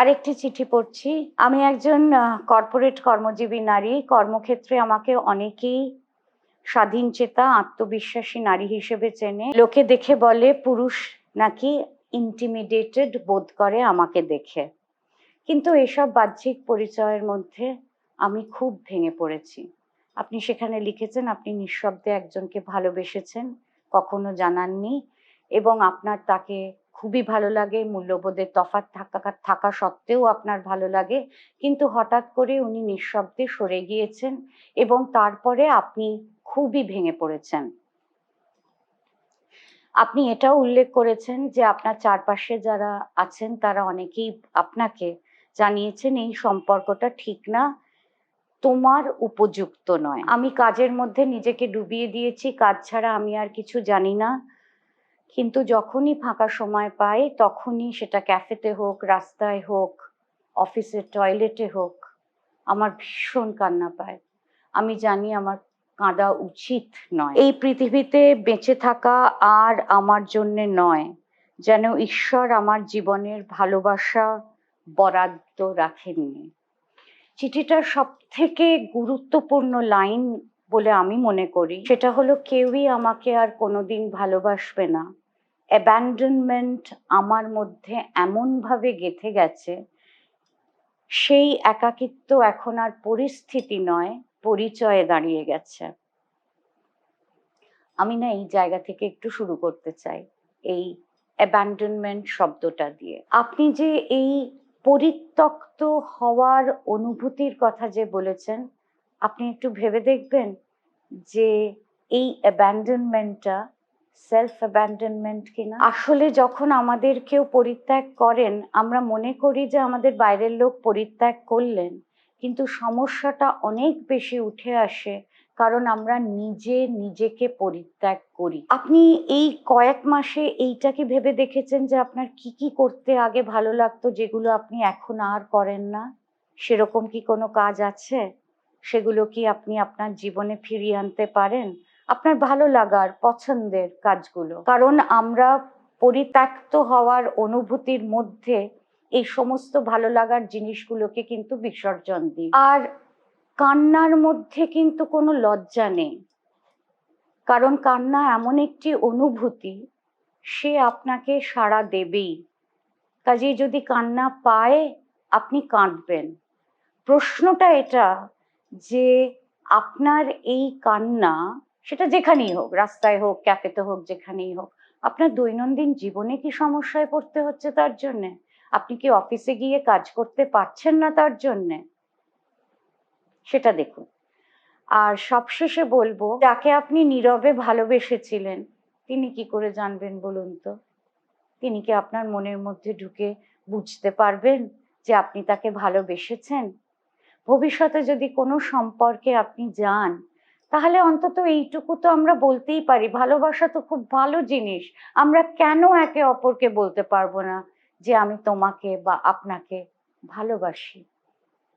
আরেকটি চিঠি পড়ছি। আমি একজন কর্পোরেট কর্মজীবী নারী। কর্মক্ষেত্রে আমাকে অনেকেই স্বাধীন চেতা, আত্মবিশ্বাসী নারী হিসেবে চেনে। লোকে দেখে বলে, পুরুষ নাকি ইন্টিমিডেটেড বোধ করে আমাকে দেখে। কিন্তু এসব বাহ্যিক পরিচয়ের মধ্যে আমি খুব ভেঙে পড়েছি। আপনি সেখানে লিখেছেন, আপনি নিঃশব্দে একজনকে ভালোবেসেছেন, কখনো জানাননি এবং আপনার তাকে খুবই ভালো লাগে, মূল্যবোধের তফাৎ থাকা থাকা সত্ত্বেও আপনার ভালো লাগে। কিন্তু হঠাৎ করে উনি নিঃশব্দে সরে গিয়েছেন এবং তারপরে আপনি খুবই ভেঙে পড়েছেন। আপনি এটাও উল্লেখ করেছেন যে আপনার চারপাশে যারা আছেন, তারা অনেকেই আপনাকে জানিয়েছেন এই সম্পর্কটা ঠিক না, তোমার উপযুক্ত নয়। আমি কাজের মধ্যে নিজেকে ডুবিয়ে দিয়েছি, কাজ ছাড়া আমি আর কিছু জানি না। কিন্তু যখনই ফাঁকা সময় পাই, তখনই সেটা ক্যাফেতে হোক, রাস্তায় হোক অফিসের টয়লেটে হোক, আমার ভীষণ কান্না পায়। আমি জানি আমার কাঁদা উচিত নয়। এই পৃথিবীতে বেঁচে থাকা আর আমার জন্যে নয়, যেন ঈশ্বর আমার জীবনের ভালোবাসা বরাদ্দ রাখেননি। চিঠিটার সব থেকে গুরুত্বপূর্ণ লাইন বলে আমি মনে করি, সেটা হলো, কেউই আমাকে আর কোনোদিন ভালোবাসবে না। অ্যাবান্ডনমেন্ট আমার মধ্যে এমনভাবে গেথে গেছে, সেই একাকিত্ব এখন আর পরিস্থিতি নয়, পরিচয়ে দাঁড়িয়ে গেছে। আমি না এই জায়গা থেকে একটু শুরু করতে চাই, এই অ্যাবান্ডনমেন্ট শব্দটা দিয়ে। আপনি যে এই পরিত্যক্ত হওয়ার অনুভূতির কথা যে বলেছেন, আপনি একটু ভেবে দেখবেন যে এই অ্যাবান্ডনমেন্টটা সেলফ অ্যাবান্ডনমেন্ট কিনা? আসলে যখন আমাদের কেউ পরিত্যাগ করেন, আমরা মনে করি যে আমাদের বাইরের লোক পরিত্যাগ করলেন, কিন্তু সমস্যাটা অনেক বেশি উঠে আসে কারণ আমরা নিজে নিজেকে পরিত্যাগ করি। আপনি এই কয়েক মাসে এইটাকে ভেবে দেখেছেন যে আপনার কি কি করতে আগে ভালো লাগতো যেগুলো আপনি এখন আর করেন না? সেরকম কি কোনো কাজ আছে? সেগুলো কি আপনি আপনার জীবনে ফিরিয়ে আনতে পারেন? আপনার ভালো লাগার, পছন্দের কাজগুলো। কারণ আমরা পরিত্যক্ত হওয়ার অনুভূতির মধ্যে এই সমস্ত ভালো লাগার জিনিসগুলোকে কিন্তু বিসর্জন দিই। আর কান্নার মধ্যে কিন্তু কোনো লজ্জা নেই। কারণ কান্না এমন একটি অনুভূতি, সে আপনাকে সাড়া দেবেই। কাজেই যদি কান্না পায়, আপনি কাঁদবেন। প্রশ্নটা এটা যে আপনার এই কান্না সেটা যেখানেই হোক, রাস্তায় হোক, ক্যাফেতে হোক, যেখানেই হোক, আপনার দৈনন্দিন জীবনে কি সমস্যায় পড়তে হচ্ছে তার জন্যে? আপনি কি অফিসে গিয়ে কাজ করতে পারছেন না তার জন্যে? সেটা দেখুন। আর সবশেষে বলব, যাকে আপনি নীরবে ভালোবেসেছিলেন, তিনি কি করে জানবেন বলুন তো? তিনি কি আপনার মনের মধ্যে ঢুকে বুঝতে পারবেন যে আপনি তাকে ভালোবেসেছেন? ভবিষ্যতে যদি কোনো সম্পর্কে আপনি যান তাহলে অন্তত এইটুকু তো আমরা বলতেই পারি। ভালোবাসা তো খুব ভালো জিনিস। আমরা কেন একে অপরকে বলতে পারব না যে আমি তোমাকে বা আপনাকে ভালোবাসি?